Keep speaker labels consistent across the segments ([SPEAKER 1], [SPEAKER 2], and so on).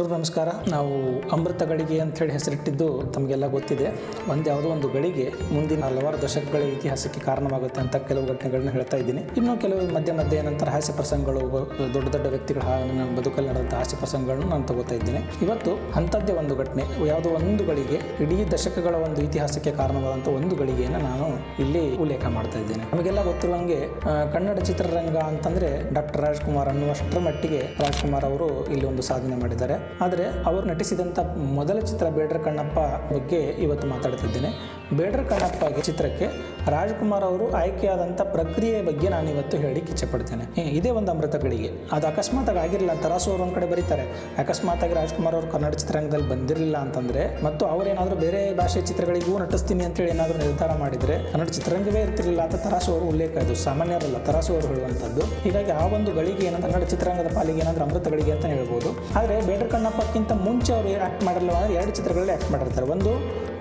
[SPEAKER 1] ನಮಸ್ಕಾರ. ನಾವು ಅಮೃತ ಗಳಿಗೆ ಅಂತ ಹೇಳಿ ಹೆಸರಿಟ್ಟಿದ್ದು ತಮಗೆಲ್ಲ ಗೊತ್ತಿದೆ. ಒಂದು ಯಾವುದೋ ಒಂದು ಗಳಿಗೆ ಮುಂದಿನ ಹಲವಾರು ದಶಕಗಳ ಇತಿಹಾಸಕ್ಕೆ ಕಾರಣವಾಗುತ್ತೆ ಅಂತ ಕೆಲವು ಘಟನೆಗಳನ್ನ ಹೇಳ್ತಾ ಇದ್ದೀನಿ. ಇನ್ನು ಕೆಲವು ಮಧ್ಯ ಮಧ್ಯೆ ನಂತರ ಹಾಸ್ಯ ಪ್ರಸಂಗಗಳು, ದೊಡ್ಡ ದೊಡ್ಡ ವ್ಯಕ್ತಿಗಳ ಬದುಕಲ್ಲಿ ನಡೆದಂಥ ಹಾಸ್ಯ ಪ್ರಸಂಗಗಳನ್ನು ನಾನು ತಗೋತಾ ಇದ್ದೀನಿ. ಇವತ್ತು ಅಂಥದ್ದೇ ಒಂದು ಘಟನೆ, ಯಾವುದೋ ಒಂದು ಗಳಿಗೆ ಇಡೀ ದಶಕಗಳ ಒಂದು ಇತಿಹಾಸಕ್ಕೆ ಕಾರಣವಾದಂಥ ಒಂದು ಗಳಿಗೆಯನ್ನು ನಾನು ಇಲ್ಲಿ ಉಲ್ಲೇಖ ಮಾಡ್ತಾ ಇದ್ದೇನೆ. ನಮಗೆಲ್ಲ ಗೊತ್ತಿರುವಂಗೆ ಕನ್ನಡ ಚಿತ್ರರಂಗ ಅಂತಂದ್ರೆ ಡಾಕ್ಟರ್ ರಾಜ್ಕುಮಾರ್ ಅನ್ನುವಷ್ಟರ ಮಟ್ಟಿಗೆ ರಾಜ್ಕುಮಾರ್ ಅವರು ಇಲ್ಲಿ ಒಂದು ಸಾಧನೆ ಮಾಡಿದ್ದಾರೆ. ಆದರೆ ಅವರು ನಟಿಸಿದಂಥ ಮೊದಲ ಚಿತ್ರ ಬೇಡ್ರ ಕಣ್ಣಪ್ಪ ಬಗ್ಗೆ ಇವತ್ತು ಮಾತಾಡ್ತಿದ್ದೇನೆ. ಬೇಡ್ರ ಕಣ್ಣಪ್ಪ ಚಿತ್ರಕ್ಕೆ ರಾಜ್ಕುಮಾರ್ ಅವರು ಆಯ್ಕೆಯಾದಂಥ ಪ್ರಕ್ರಿಯೆ ಬಗ್ಗೆ ನಾನು ಇವತ್ತು ಹೇಳಿ ಇಚ್ಛೆಪಡ್ತೇನೆ ಇದೇ ಒಂದು ಅಮೃತಗಳಿಗೆ. ಅದು ಅಕಸ್ಮಾತ್ ಆಗಿ ಆಗಿರಲಿಲ್ಲ ತರಾಸು ಅವರು ಒಂದು ಕಡೆ ಬರೀತಾರೆ. ಅಕಸ್ಮಾತಾಗಿ ರಾಜ್ಕುಮಾರ್ ಅವರು ಕನ್ನಡ ಚಿತ್ರರಂಗದಲ್ಲಿ ಬಂದಿರಲಿಲ್ಲ ಅಂತಂದ್ರೆ ಮತ್ತು ಅವರೇನಾದರೂ ಬೇರೆ ಭಾಷೆ ಚಿತ್ರಗಳಿಗೂ ನಟಿಸ್ತೀನಿ ಅಂತೇಳಿ ಏನಾದರೂ ನಿರ್ಧಾರ ಮಾಡಿದರೆ ಕನ್ನಡ ಚಿತ್ರರಂಗವೇ ಇರ್ತಿರಲಿಲ್ಲ ಅಂತ ತರಾಸು ಅವರು ಉಲ್ಲೇಖ ಇದು. ಸಾಮಾನ್ಯರಲ್ಲ, ತರಾಸು ಅವರು ಹೇಳುವಂಥದ್ದು. ಹೀಗಾಗಿ ಆ ಒಂದು ಗಳಿಗೆ ಏನಂದ್ರೆ ಕನ್ನಡ ಚಿತ್ರರಂಗದ ಪಾಲಿಗೆ ಏನಂದ್ರೆ ಅಮೃತ ಗಳಿಗೆ ಅಂತ ಹೇಳ್ಬೋದು. ಆದರೆ ಬೇಡ್ರ ಕಣ್ಣಪ್ಪಕ್ಕಿಂತ ಮುಂಚೆ ಅವರು ಆ್ಯಕ್ಟ್ ಮಾಡಿರಲ್ಲ ಅಂದರೆ ಎರಡು ಚಿತ್ರಗಳಲ್ಲಿ ಆ್ಯಕ್ಟ್ ಮಾಡಿರ್ತಾರೆ. ಒಂದು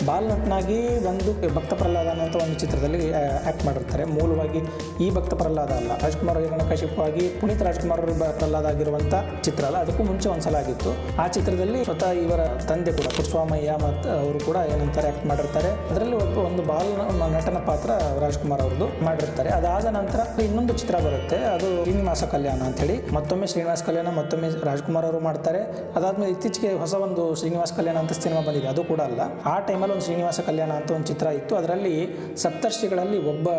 [SPEAKER 1] ಬಾಲ್ ನಟನಾಗಿ ಒಂದು ಭಕ್ತ ಪ್ರಹ್ಲಾದ ಅನ್ನೋಂಥ ಒಂದು ಚಿತ್ರದಲ್ಲಿ ಆ್ಯಕ್ಟ್ ಮಾಡಿರ್ತಾರೆ. ಮೂಲವಾಗಿ ಈ ಭಕ್ತ ಪ್ರಹ್ಲಾದ ಅಲ್ಲ. ರಾಜ್ಕುಮಾರ್ ಕಶಿಪವಾಗಿ ಪುನೀತ್ ರಾಜ್ಕುಮಾರ್ ಪ್ರಹ್ಲಾದ ಆಗಿರುವಂಥ ಚಿತ್ರ ಅಲ್ಲ. ಅದಕ್ಕೂ ಮುಂಚೆ ಒಂದ್ಸಲ ಆಗಿತ್ತು. ಆ ಚಿತ್ರದಲ್ಲಿ ಸ್ವತಃ ಇವರ ತಂದೆ ಕೂಡ ಪುಷ್ಪಾಮಯ್ಯ ಮತ್ತು ಅವರು ಕೂಡ ಏನಂತಾರೆ ಆ್ಯಕ್ಟ್ ಮಾಡಿರ್ತಾರೆ. ಅದರಲ್ಲಿ ಒಬ್ಬ ಒಂದು ಬಾಲ್ ನಟನ ಪಾತ್ರ ರಾಜ್ಕುಮಾರ್ ಅವ್ರದ್ದು ಮಾಡಿರ್ತಾರೆ. ಅದಾದ ನಂತರ ಇನ್ನೊಂದು ಚಿತ್ರ ಬರುತ್ತೆ. ಅದು ಶ್ರೀನಿವಾಸ ಕಲ್ಯಾಣ ಅಂತೇಳಿ ಮತ್ತೊಮ್ಮೆ ಶ್ರೀನಿವಾಸ ಕಲ್ಯಾಣ, ಮತ್ತೊಮ್ಮೆ ರಾಜ್ಕುಮಾರ್ ಅವರು ಮಾಡ್ತಾರೆ. ಅದಾದ್ಮೇಲೆ ಇತ್ತೀಚೆಗೆ ಹೊಸ ಒಂದು ಶ್ರೀನಿವಾಸ ಕಲ್ಯಾಣ ಅಂತ ಸಿನಿಮಾ ಬಂದಿದೆ. ಅದು ಕೂಡ ಅಲ್ಲ. ಆ ಟೈಮಲ್ಲಿ ಒಂದು ಶ್ರೀನಿವಾಸ ಕಲ್ಯಾಣ ಅಂತ ಒಂದು ಚಿತ್ರ ಇತ್ತು. ಅದರಲ್ಲಿ ಸಪ್ತರ್ಷಿಗಳಲ್ಲಿ ಒಬ್ಬ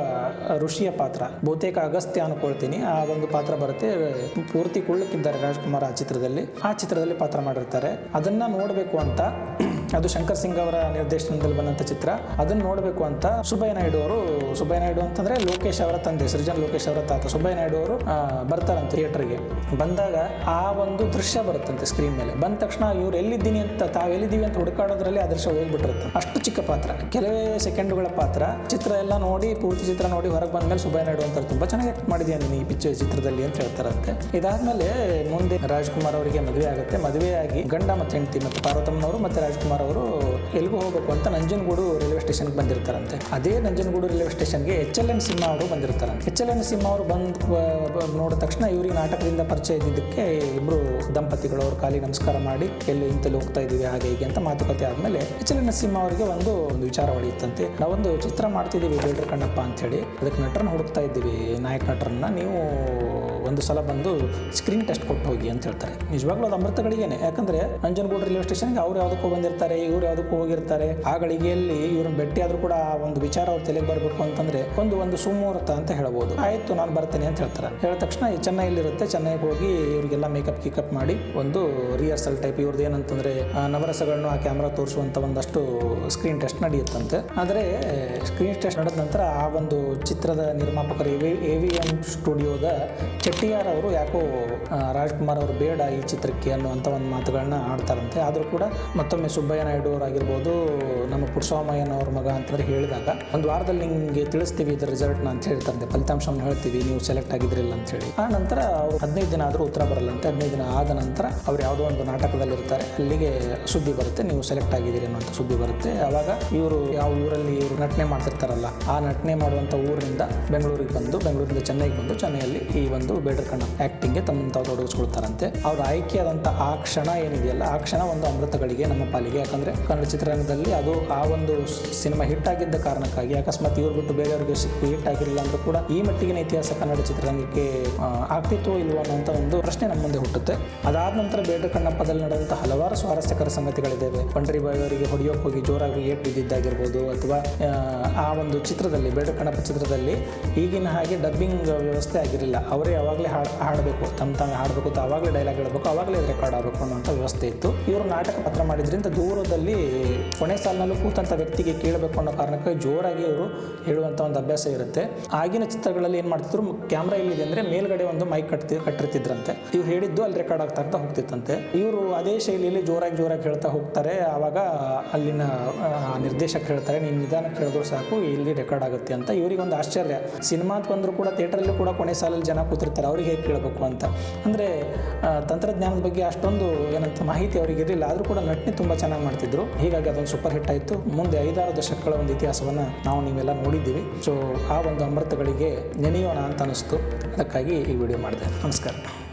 [SPEAKER 1] ಋಷಿಯ ಪಾತ್ರ. ಬಹುತೇಕ ಅಗಸ್ತ್ಯ ಅನ್ಕೊಳ್ತೀನಿ. ಆ ಒಂದು ಪಾತ್ರ ಬರುತ್ತೆ. ಪೂರ್ತಿ ಕುಳ್ಳಕ್ಕಿದ್ದಾರೆ ರಾಜ್ಕುಮಾರ್ ಆ ಚಿತ್ರದಲ್ಲಿ. ಆ ಚಿತ್ರದಲ್ಲಿ ಪಾತ್ರ ಮಾಡಿರ್ತಾರೆ. ಅದನ್ನ ನೋಡಬೇಕು ಅಂತ ಅದು ಶಂಕರ್ ಸಿಂಗ್ ಅವರ ನಿರ್ದೇಶನದಲ್ಲಿ ಬಂದಂಥ ಚಿತ್ರ. ಅದನ್ನ ನೋಡಬೇಕು ಅಂತ ಸುಬ್ಬಯ್ಯ ನಾಯ್ಡು ಅವರು, ಸುಬ್ಬಯ್ಯ ನಾಯ್ಡು ಅಂತಂದ್ರೆ ಲೋಕೇಶ್ ಅವರ ತಂದೆ, ಸೃಜನ್ ಲೋಕೇಶ್ ಅವರ ತಾತ. ಸುಬ್ಬಯ್ಯ ನಾಯ್ಡು ಅವರು ಬರ್ತಾರಂತೆ ಥಿಯೇಟರ್ಗೆ ಬಂದಾಗ ಆ ಒಂದು ದೃಶ್ಯ ಬರುತ್ತಂತೆ ಸ್ಕ್ರೀನ್ ಮೇಲೆ. ಬಂದ ತಕ್ಷಣ ಇವ್ರು ಎಲ್ಲಿದ್ದೀನಿ ಅಂತ, ತಾವು ಎಲ್ಲಿದ್ದೀವಿ ಅಂತ ಹುಡುಕಾಡೋದ್ರಲ್ಲಿ ಆ ದೃಶ್ಯ ಹೋಗ್ಬಿಟ್ಟಿರುತ್ತೆ. ಅಷ್ಟು ಚಿಕ್ಕ ಪಾತ್ರ. ಕೆಲವೇ ಸೆಕೆಂಡುಗಳ ಪಾತ್ರ. ಚಿತ್ರ ಎಲ್ಲ ನೋಡಿ, ಪೂರ್ತಿ ಚಿತ್ರ ನೋಡಿ ಹೊರಗೆ ಬಂದ್ಮೇಲೆ ಸುಬ್ಬಯ್ಯ ನಾಯ್ಡು ಅಂತ ತುಂಬಾ ಚೆನ್ನಾಗಿ ಆಕ್ಟ್ ಮಾಡಿದ್ಯಾ ನೀನು ಈ ಪಿಕ್ಚರ್ ಚಿತ್ರದಲ್ಲಿ ಅಂತ ಹೇಳ್ತಾರಂತೆ. ಇದಾದ್ಮೇಲೆ ಮುಂದೆ ರಾಜ್ಕುಮಾರ್ ಅವರಿಗೆ ಮದುವೆ ಆಗುತ್ತೆ. ಮದುವೆಯಾಗಿ ಗಂಡ ಮತ್ತು ಹೆಂಡತಿ ಮತ್ತು ಪಾರ್ವತಮ್ಮನವರು ಮತ್ತೆ ರಾಜ್ಕುಮಾರ್ ಅವರು ಎಲ್ಲಿಗೂ ಹೋಗಬೇಕು ಅಂತ ನಂಜನಗೂಡು ರೈಲ್ವೆ ಸ್ಟೇಷನ್ಗೆ ಬಂದಿರ್ತಾರಂತೆ. ಅದೇ ನಂಜನಗೂಡು ರೈಲ್ವೆ ಸ್ಟೇಷನ್ಗೆ ಎಚ್ ಎಲ್ ಎನ್ ಸಿಂಹ ಅವರು ಬಂದಿರ್ತಾರಂತೆ. ಎಚ್ ಎಲ್ ಎನ್ ಸಿಂಹ ಅವರು ಬಂದು ನೋಡಿದ ತಕ್ಷಣ ಇವರಿಗೆ ನಾಟಕದಿಂದ ಪರಿಚಯ ಇದ್ದಿದ್ದಕ್ಕೆ ಇಬ್ಬರು ದಂಪತಿಗಳು ಅವ್ರ ಖಾಲಿ ನಮಸ್ಕಾರ ಮಾಡಿ ಎಲ್ಲಿ ಇಂತಲ್ಲಿ ಹೋಗ್ತಾ ಇದ್ದೀವಿ, ಹಾಗೆ ಹೀಗೆ ಅಂತ ಮಾತುಕತೆ ಆದಮೇಲೆ ಎಚ್ ಎಲ್ ಎನ್ ಸಿಂಹ ಅವರಿಗೆ ಒಂದು ಒಂದು ವಿಚಾರ ಹೊಳೆಯುತ್ತಂತೆ ನಾವೊಂದು ಚಿತ್ರ ಮಾಡ್ತಿದ್ದೀವಿ ಬೇಡ್ರ ಕಣ್ಣಪ್ಪ ಅಂತೇಳಿ ಅದಕ್ಕೆ ನಟರನ್ನ ಹುಡುಕ್ತಾ ಇದ್ದೀವಿ, ನಾಯಕ ನಟರನ್ನ. ನೀವು ಒಂದು ಸಲ ಬಂದು ಸ್ಕ್ರೀನ್ ಟೆಸ್ಟ್ ಕೊಟ್ಟು ಹೋಗಿ ಅಂತ ಹೇಳ್ತಾರೆ. ನಿಜವಾಗ್ಲೂ ಅದು ಅಮೃತಗಳಿಗೇನೆ. ಯಾಕಂದ್ರೆ ನಂಜನಗೂಡು ರೈಲ್ವೆ ಸ್ಟೇಷನ್ಗೆ ಅವ್ರು ಯಾವುದಕ್ಕೂ ಬಂದಿರ್ತಾರೆ, ಇವ್ರು ಯಾವುದಕ್ಕೂ ಹೋಗಿರ್ತಾರೆ. ಆ ಗಳಿಗೆಯಲ್ಲಿ ಇವ್ರನ್ನ ಭೇಟಿ ಆದ್ರೂ ಕೂಡ ಒಂದು ವಿಚಾರ ಅವ್ರ ತಲೆಗೆ ಬರಬೇಕು ಅಂತಂದ್ರೆ ಒಂದು ಒಂದು ಸುಮುಹೂರ್ತ ಅಂತ ಹೇಳ್ಬೋದು. ಆಯ್ತು, ನಾನು ಬರ್ತೇನೆ ಅಂತ ಹೇಳ್ತಾರೆ. ಹೇಳಿದ ತಕ್ಷಣ ಇರುತ್ತೆ ಚೆನ್ನೈಗೆ ಹೋಗಿ ಇವರಿಗೆಲ್ಲ ಮೇಕಪ್ ಕಿಕಪ್ ಮಾಡಿ ಒಂದು ರಿಹರ್ಸಲ್ ಟೈಪ್ ಇವ್ರದ್ದು ಏನಂತಂದ್ರೆ ನವರಸಗಳನ್ನು ಆ ಕ್ಯಾಮ್ರಾ ತೋರಿಸುವಂತ ಒಂದಷ್ಟು ಸ್ಕ್ರೀನ್ ಟೆಸ್ಟ್ ನಡೆಯುತ್ತಂತೆ. ಆದರೆ ಸ್ಕ್ರೀನ್ ಟೆಸ್ಟ್ ನಡೆದ ನಂತರ ಆ ಒಂದು ಚಿತ್ರದ ನಿರ್ಮಾಪಕರು ಎ ವಿ ಎಂ ಸ್ಟುಡಿಯೋದ ಚೆಟ್ಟಿಯಾರ್ ಅವರು ಯಾಕೋ ರಾಜ್ಕುಮಾರ್ ಅವರು ಬೇಡ ಈ ಚಿತ್ರಕ್ಕೆ ಅನ್ನುವಂಥ ಒಂದು ಮಾತುಗಳನ್ನ ಆಡ್ತಾರಂತೆ. ಆದರೂ ಕೂಡ ಮತ್ತೊಮ್ಮೆ ಸುಬ್ಬಯ್ಯ ನಾಯ್ಡು ಅವರಾಗಿರ್ಬೋದು ನಮ್ಮ ಪುರುಷಾಮಯ್ಯನವ್ರ ಮಗ ಅಂತಂದ್ರೆ ಹೇಳಿದಾಗ, ಒಂದು ವಾರದಲ್ಲಿ ನಿಮಗೆ ತಿಳಿಸ್ತೀವಿ ಇದ್ರ ರಿಸಲ್ಟ್ನ ಅಂತ ಹೇಳ್ತಾರಂತೆ. ಫಲಿತಾಂಶವನ್ನು ಹೇಳ್ತೀವಿ, ನೀವು ಸೆಲೆಕ್ಟ್ ಆಗಿದ್ರಿಲ್ಲ ಅಂತ ಹೇಳಿ. ಆ ನಂತರ ಅವ್ರು ಹದಿನೈದು ದಿನ ಆದರೂ ಉತ್ತರ ಬರಲ್ಲಂತೆ. ಹದಿನೈದು ದಿನ ಆದ ನಂತರ ಅವ್ರು ಯಾವುದೋ ಒಂದು ನಾಟಕದಲ್ಲಿ ಇರ್ತಾರೆ ಅಲ್ಲಿಗೆ ಸುದ್ದಿ ಬರುತ್ತೆ, ನೀವು ಸೆಲೆಕ್ಟ್ ಆಗಿದ್ದೀರಿ ಅನ್ನುವಂಥ ಸುದ್ದಿ ಬರುತ್ತೆ. ಆವಾಗ ಇವರು ಯಾವ ಊರಲ್ಲಿ ಇವರು ನಟನೆ ಮಾಡ್ತಿರ್ತಾರಲ್ಲ, ಆ ನಟನೆ ಮಾಡುವಂಥ ಊರಿನಿಂದ ಬೆಂಗಳೂರಿಗೆ ಬಂದು, ಬೆಂಗಳೂರಿಂದ ಚೆನ್ನೈಗೆ ಬಂದು, ಚೆನ್ನೈಯಲ್ಲಿ ಈ ಒಂದು ಬೇಡರ್ ಕಣ್ಣ ಆ್ಯಕ್ಟಿಂಗ್ಗೆ ತಮ್ಮನ್ನು ತಾವು ತೊಡಗಿಸ್ಕೊಳ್ತಾರಂತೆ. ಅವ್ರ ಆಯ್ಕೆಯಾದಂಥ ಆ ಕ್ಷಣ ಏನಿದೆಯಲ್ಲ ಆ ಕ್ಷಣ ಒಂದು ಅಮೃತಗಳಿಗೆ ನಮ್ಮ ಪಾಲಿಗೆ. ಯಾಕಂದ್ರೆ ಕನ್ನಡ ಚಿತ್ರರಂಗದಲ್ಲಿ ಅದು ಆ ಒಂದು ಸಿನಿಮಾ ಹಿಟ್ ಆಗಿದ್ದ ಕಾರಣಕ್ಕಾಗಿ ಅಕಸ್ಮಾತ್ ಇವ್ರು ಬಿಟ್ಟು ಬೇರೆಯವ್ರಿಗೆ ಸಿಕ್ಕು ಹಿಟ್ ಆಗಿರಲಿಲ್ಲ ಅಂದ್ರೂ ಕೂಡ ಈ ಮಟ್ಟಿಗಿನ ಇತಿಹಾಸ ಕನ್ನಡ ಚಿತ್ರರಂಗಕ್ಕೆ ಆಗ್ತಿತ್ತು ಇಲ್ವ ಅನ್ನೋಂಥ ಒಂದು ಪ್ರಶ್ನೆ ನಮ್ಮ ಮುಂದೆ ಹುಟ್ಟುತ್ತೆ. ಅದಾದ ನಂತರ ಬೇಡ್ರ ಕಣ್ಣಪ್ಪದಲ್ಲಿ ನಡೆದಂಥ ಹಲವಾರು ಸ್ವಾರಸ್ಯಕರ ಸಂಗತಿಗಳಿದ್ದಾವೆ ಪಂಡ್ರಿಬಾಯಿ ಅವರಿಗೆ ಹೊಡೆಯೋಕೆ ಹೋಗಿ ಜೋರಾಗಿ ಏಟ್ ಬಿದ್ದಿದ್ದಾಗಿರ್ಬೋದು ಅಥವಾ ಆ, ಒಂದು ಚಿತ್ರದಲ್ಲಿ ಬೇಡ್ರ ಕಣ್ಣಪ್ಪ ಚಿತ್ರದಲ್ಲಿ ಈಗಿನ ಹಾಗೆ ಡಬ್ಬಿಂಗ್ ವ್ಯವಸ್ಥೆ ಆಗಿರಲಿಲ್ಲ. ಅವರೇ ಯಾವಾಗಲೇ ಹಾಡು ಹಾಡಬೇಕು, ತಮ್ಮ ತಮ್ಮ ಹಾಡಬೇಕು ಆವಾಗಲೇ ಡೈಲಾಗ್ ಹೇಳಬೇಕು ಆವಾಗಲೇ ರೆಕಾರ್ಡ್ ಆಗಬೇಕು ಅನ್ನೋಂಥ ವ್ಯವಸ್ಥೆ ಇತ್ತು. ಇವರು ನಾಟಕ ಪತ್ರ ಮಾಡಿದ್ರಿಂದ ದೂರದಲ್ಲಿ ಕೊನೆ ಸಾಲಿನಲ್ಲೂ ಕೂತಂಥ ವ್ಯಕ್ತಿಗೆ ಕೇಳಬೇಕು ಅನ್ನೋ ಕಾರಣಕ್ಕೆ ಜೋರಾಗಿ ಇವರು ಹೇಳುವಂಥ ಒಂದು ಅಭ್ಯಾಸ ಇರುತ್ತೆ. ಆಗಿನ ಚಿತ್ರಗಳಲ್ಲಿ ಏನು ಮಾಡ್ತಿದ್ರು ಕ್ಯಾಮ್ರಾ ಎಲ್ಲಿದೆ ಅಂದರೆ ಮೇಲ್ಗಡೆ ಒಂದು ಮೈಕ್ ಕಟ್ತಿ ಕಟ್ಟಿರ್ತಿದ್ರಂತೆ. ಇವ್ರು ಹೇಳಿದ್ದು ಅಲ್ಲಿ ರೆಕಾರ್ಡ್ ಆಗ್ತಾ ಆಗ್ತಾ ಹೋಗ್ತಿತ್ತಂತೆ. ಇವರು ಅದೇ ಶೈಲಿಯಲ್ಲಿ ಜೋರಾಗಿ ಜೋರಾಗಿ ಹೇಳ್ತಾ ಹೋಗ್ತಾರೆ. ಆವಾಗ ಅಲ್ಲಿನ ನಿರ್ದೇಶಕ ಹೇಳ್ತಾರೆ, ನೀನು ನಿಧಾನಕ್ಕೆ ಕೇಳಿದ್ರು ಸಾಕು, ಇಲ್ಲಿ ರೆಕಾರ್ಡ್ ಆಗುತ್ತೆ ಅಂತ. ಇವರಿಗೆ ಒಂದು ಆಶ್ಚರ್ಯ. ಸಿನಿಮಾ ಬಂದರೂ ಕೂಡ ಥಿಯೇಟ್ರಲ್ಲೂ ಕೂಡ ಕೊನೆ ಸಾಲಲ್ಲಿ ಜನ ಕೂತಿರ್ತಾರೆ. ಅವ್ರಿಗೆ ಹೇಗೆ ಕೇಳಬೇಕು ಅಂತ. ಅಂದರೆ ತಂತ್ರಜ್ಞಾನದ ಬಗ್ಗೆ ಅಷ್ಟೊಂದು ಏನಂತ ಮಾಹಿತಿ ಅವರಿಗೆ ಇರಲಿಲ್ಲ. ಆದರೂ ಕೂಡ ನಟನೆ ತುಂಬ ಚೆನ್ನಾಗಿ ಮಾಡ್ತಿದ್ರು. ಹೀಗಾಗಿ ಅದೊಂದು ಸೂಪರ್ ಹಿಟ್ ಆಯಿತು. ಮುಂದೆ ಐದಾರು ದಶಕಗಳ ಒಂದು ಇತಿಹಾಸವನ್ನು ನಾವು ನೀವೆಲ್ಲ ನೋಡಿದ್ದೀವಿ. ಸೊ ಆ ಒಂದು ಅಮೃತಗಳಿಗೆ ನೆನೆಯೋಣ ಅಂತ ಅನಿಸ್ತು. ಅದಕ್ಕಾಗಿ ಈ ವಿಡಿಯೋ ಮಾಡಿದೆ. ನಮಸ್ಕಾರ.